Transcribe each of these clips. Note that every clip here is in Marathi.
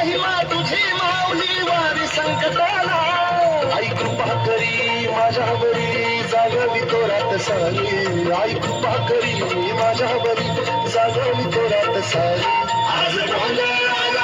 महिमा तुझी माऊली वारी संकटाला. आई कृपा करी माझ्यावरी जागावी तोरात सारी. आई कृपा करी माझ्यावरी जागावी तोरात सारी. आज भांडळाला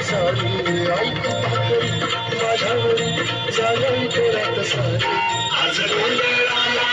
सारी ऐकून माझ्यावर सारी. आज गोंधळाला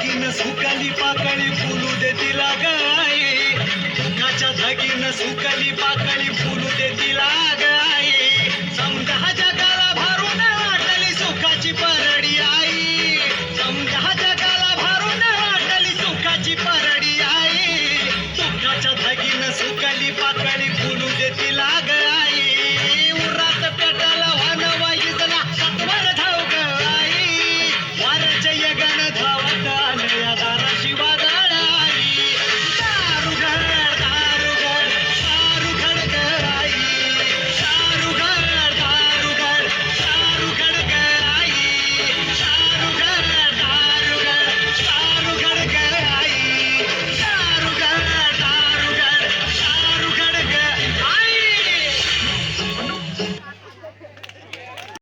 धागीन सुकली पाकळी फुलू दे तिला गाई. धागीन सुकली पाकळी फुलू दे तिला